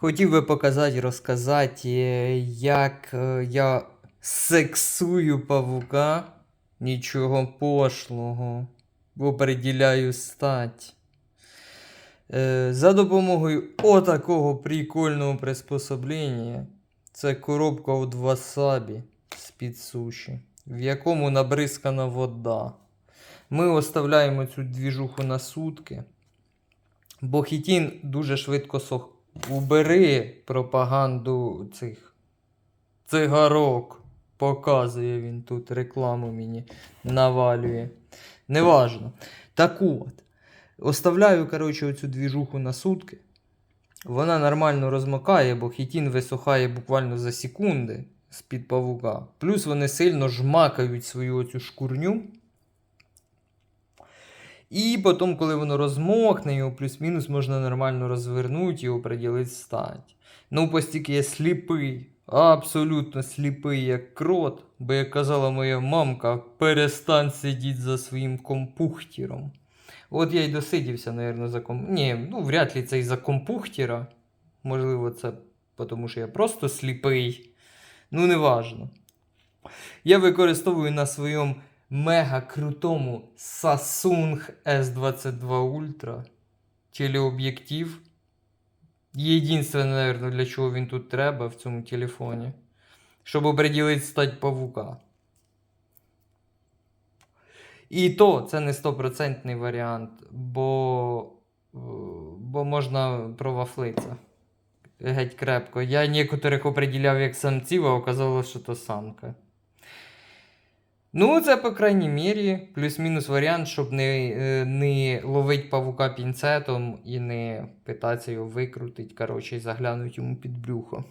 Хотів би показати, розказати, е, як е, я сексую павука. Нічого пошлого. Определяю стать. Е, За допомогою отакого прикольного приспособлення. Це коробка від васабі з-під суші, в якому набризкана вода. Ми оставляємо цю двіжуху на сутки. Бо хітін дуже швидко сох. Убери пропаганду цих цигарок. Показує він тут рекламу мені навалює. Неважно. Так от. Оставляю, коротше, оцю двіжуху на сутки. Вона нормально розмокає, бо хітін висохає буквально за секунди з-під павука. Плюс вони сильно жмакають свою оцю шкурню. І потім, коли воно розмокне, його плюс-мінус можна нормально розвернути і оприділити стать. Ну, постільки я сліпий, абсолютно сліпий, як крот, бо як казала моя мамка, перестань сидіти за своїм компухтіром. От я й досидівся, мабуть, за ком. Ні, ну вряд ли це із-за компухтіра. Можливо, це тому, що я просто сліпий. Ну, неважно. Я використовую на своєму мега крутому Samsung S22 Ultra телеоб'єктив. Єдине, мабуть, для чого він тут треба в цьому телефоні. Щоб оприділити стать павука. І то це не стопроцентний варіант, бо, е, бо можна провафлитися. Геть крепко. Я некоторих оприділяв як самців, а оказалось, що то самка. Ну, це, по крайній мірі, плюс-мінус варіант, щоб не, е, не ловить павука пінцетом і не питатися його викрутить, коротше, і заглянуть йому під брюхо.